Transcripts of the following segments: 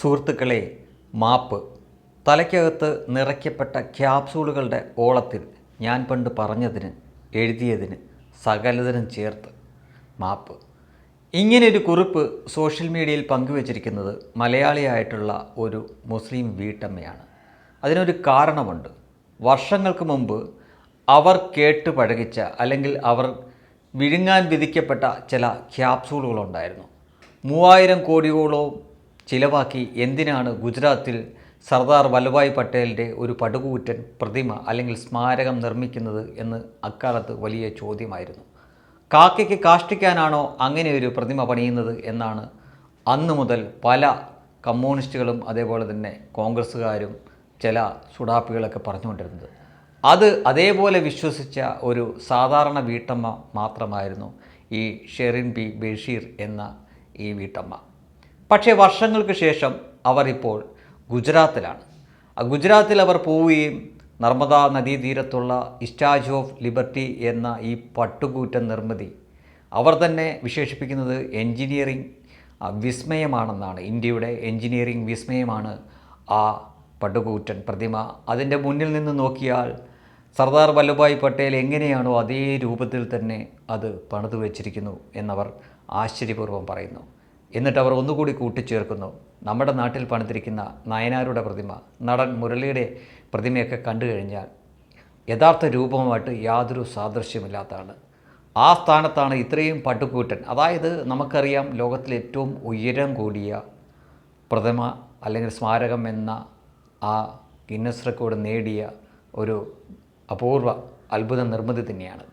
സുഹൃത്തുക്കളെ മാപ്പ്. തലയ്ക്കകത്ത് നിറയ്ക്കപ്പെട്ട ക്യാപ്സൂളുകളുടെ ഓളത്തിൽ ഞാൻ പണ്ട് പറഞ്ഞതിന് എഴുതിയതിന് സകലതിനും ചേർത്ത്. മാപ്പ്. ഇങ്ങനെയൊരു കുറിപ്പ് സോഷ്യൽ മീഡിയയിൽ പങ്കുവച്ചിരിക്കുന്നത് മലയാളിയായിട്ടുള്ള ഒരു മുസ്ലിം വീട്ടമ്മയാണ്. അതിനൊരു കാരണമുണ്ട്. വർഷങ്ങൾക്ക് മുമ്പ് അവർ കേട്ട് പഴകിച്ച അല്ലെങ്കിൽ അവർ വിഴുങ്ങാൻ വിധിക്കപ്പെട്ട ചില ക്യാപ്സൂളുകളുണ്ടായിരുന്നു. മൂവായിരം കോടിയോളവും ചിലവാക്കി എന്തിനാണ് ഗുജറാത്തിൽ സർദാർ വല്ലഭായ് പട്ടേലിന്റെ ഒരു പടുകൂറ്റൻ പ്രതിമ അല്ലെങ്കിൽ സ്മാരകം നിർമ്മിക്കുന്നത് എന്ന് അക്കാലത്ത് വലിയ ചോദ്യമായിരുന്നു. കാക്കയ്ക്ക് കാഷ്ടിക്കാനാണോ അങ്ങനെ ഒരു പ്രതിമ പണിയുന്നത് എന്നാണ് അന്ന് മുതൽ പല കമ്മ്യൂണിസ്റ്റുകളും അതേപോലെ തന്നെ കോൺഗ്രസ്സുകാരും ചില സുഡാപ്പികളൊക്കെ പറഞ്ഞുകൊണ്ടിരുന്നത്. അത് അതേപോലെ വിശ്വസിച്ച ഒരു സാധാരണ വീട്ടമ്മ മാത്രമായിരുന്നു ഈ ഷെറിൻ ബി ബഷീർ എന്ന ഈ വീട്ടമ്മ. പക്ഷേ വർഷങ്ങൾക്ക് ശേഷം അവർ ഇപ്പോൾ ഗുജറാത്തിലാണ്. ആ ഗുജറാത്തിൽ അവർ പോവുകയും നർമ്മദാ നദീതീരത്തുള്ള ഇസ്റ്റാജ് ഓഫ് ലിബർട്ടി എന്ന ഈ പട്ടുകൂറ്റൻ നിർമ്മിതി അവർ തന്നെ വിശേഷിപ്പിക്കുന്നത് എൻജിനീയറിംഗ് വിസ്മയമാണെന്നാണ്. ഇന്ത്യയുടെ എൻജിനീയറിംഗ് വിസ്മയമാണ് ആ പട്ടുകൂറ്റൻ പ്രതിമ. അതിന്റെ മുന്നിൽ നിന്ന് നോക്കിയാൽ സർദാർ വല്ലഭായ് പട്ടേൽ എങ്ങനെയാണോ അതേ രൂപത്തിൽ തന്നെ അത് പണിതു വച്ചിരിക്കുന്നു എന്നവർ ആശ്ചര്യപൂർവം പറയുന്നു. എന്നിട്ട് അവർ ഒന്നുകൂടി കൂട്ടിച്ചേർക്കുന്നു. നമ്മുടെ നാട്ടിൽ പണിതിരിക്കുന്ന നയനാരുടെ പ്രതിമ നടൻ മുരളിയുടെ പ്രതിമയൊക്കെ കണ്ടു കഴിഞ്ഞാൽ യഥാർത്ഥ രൂപവുമായിട്ട് യാതൊരു സാദൃശ്യമില്ലാത്തതാണ്. ആ സ്ഥാനത്താണ് ഇത്രയും പട്ടുകൂറ്റൻ. അതായത് നമുക്കറിയാം ലോകത്തിലെ ഏറ്റവും ഉയരം കൂടിയ പ്രതിമ അല്ലെങ്കിൽ സ്മാരകം എന്ന ആ ഗിന്നസ് റെക്കോർഡ് നേടിയ ഒരു അപൂർവ അത്ഭുത നിർമ്മിതി തന്നെയാണ്.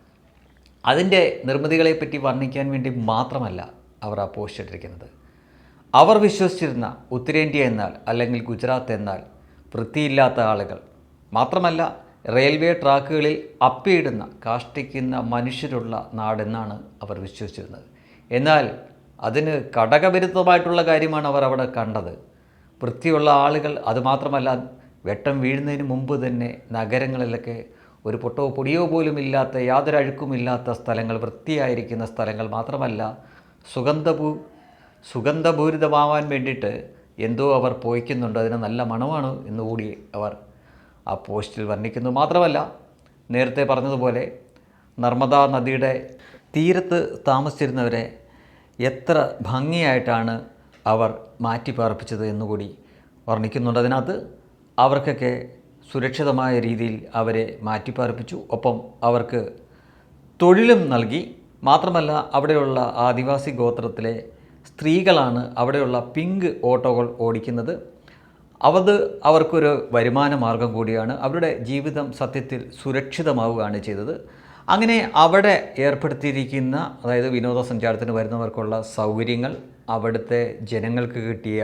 അതിന്റെ നിർമ്മിതികളെപ്പറ്റി വർണിക്കാൻ വേണ്ടി മാത്രമല്ല അവർ ആ പോസ്റ്റ് ഇട്ടിരിക്കുന്നത്. അവർ വിശ്വസിച്ചിരുന്ന ഉത്തരേന്ത്യ എന്നാൽ അല്ലെങ്കിൽ ഗുജറാത്ത് എന്നാൽ വൃത്തിയില്ലാത്ത ആളുകൾ. മാത്രമല്ല റെയിൽവേ ട്രാക്കുകളിൽ അപ്പിയിടുന്ന കാഷ്ടിക്കുന്ന മനുഷ്യരുള്ള നാടെന്നാണ് അവർ വിശ്വസിച്ചിരുന്നത്. എന്നാൽ അതിന് ഘടകവിരുദ്ധമായിട്ടുള്ള കാര്യമാണ് അവർ അവിടെ കണ്ടത്. വൃത്തിയുള്ള ആളുകൾ അതുമാത്രമല്ല വെട്ടം വീഴുന്നതിന് മുമ്പ് തന്നെ നഗരങ്ങളിലൊക്കെ ഒരു പൊട്ടോ പൊടിയോ പോലും ഇല്ലാത്ത യാതൊരു അഴുക്കുമില്ലാത്ത സ്ഥലങ്ങൾ വൃത്തിയായിരിക്കുന്ന സ്ഥലങ്ങൾ മാത്രമല്ല സുഗന്ധപൂ സുഗന്ധപൂരിതമാവാൻ വേണ്ടിയിട്ട് എന്തോ അവർ പോയിക്കുന്നുണ്ട്. അതിന് നല്ല മണമാണ് എന്നുകൂടി അവർ ആ പോസ്റ്റിൽ വർണിക്കുന്നു. മാത്രമല്ല നേരത്തെ പറഞ്ഞതുപോലെ നർമ്മദാ നദിയുടെ തീരത്ത് താമസിച്ചിരുന്നവരെ എത്ര ഭംഗിയായിട്ടാണ് അവർ മാറ്റിപ്പാർപ്പിച്ചത് എന്നുകൂടി വർണിക്കുന്നുണ്ട്. അതിനകത്ത് അവർക്കൊക്കെ സുരക്ഷിതമായ രീതിയിൽ അവരെ മാറ്റിപ്പാർപ്പിച്ചു. ഒപ്പം അവർക്ക് തൊഴിലും നൽകി. മാത്രമല്ല അവിടെയുള്ള ആദിവാസി ഗോത്രത്തിലെ സ്ത്രീകളാണ് അവിടെയുള്ള പിങ്ക് ഓട്ടോകൾ ഓടിക്കുന്നത്. അവത് അവർക്കൊരു വരുമാന മാർഗം കൂടിയാണ്. അവരുടെ ജീവിതം സത്യത്തിൽ സുരക്ഷിതമാവുകയാണ് ചെയ്തത്. അങ്ങനെ അവിടെ ഏർപ്പെടുത്തിയിരിക്കുന്ന അതായത് വിനോദസഞ്ചാരത്തിന് വരുന്നവർക്കുള്ള സൗകര്യങ്ങൾ അവിടുത്തെ ജനങ്ങൾക്ക് കിട്ടിയ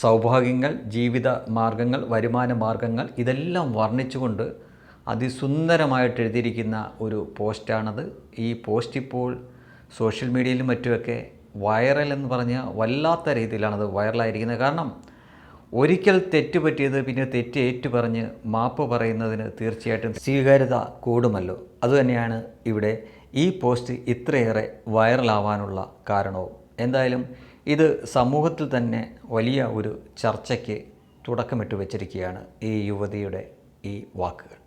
സൗഭാഗ്യങ്ങൾ ജീവിത മാർഗങ്ങൾ വരുമാന മാർഗങ്ങൾ ഇതെല്ലാം വർണിച്ചുകൊണ്ട് അതിസുന്ദരമായിട്ട് എഴുതിയിരിക്കുന്ന ഒരു പോസ്റ്റാണത്. ഈ പോസ്റ്റ് ഇപ്പോൾ സോഷ്യൽ മീഡിയയിലും മറ്റുമൊക്കെ വൈറൽ എന്ന് പറഞ്ഞ് വല്ലാത്ത രീതിയിലാണത് വൈറലായിരിക്കുന്നത്. കാരണം ഒരിക്കൽ തെറ്റ് പറ്റിയത് പിന്നെ തെറ്റ് ഏറ്റു പറഞ്ഞ് മാപ്പ് പറയുന്നതിന് തീർച്ചയായിട്ടും സ്വീകാര്യത കൂടുമല്ലോ. അതുതന്നെയാണ് ഇവിടെ ഈ പോസ്റ്റ് ഇത്രയേറെ വൈറലാവാനുള്ള കാരണവും. എന്തായാലും ഇത് സമൂഹത്തിൽ തന്നെ വലിയ ഒരു ചർച്ചയ്ക്ക് തുടക്കമിട്ട് വച്ചിരിക്കുകയാണ് ഈ യുവതിയുടെ ഈ വാക്കുകൾ.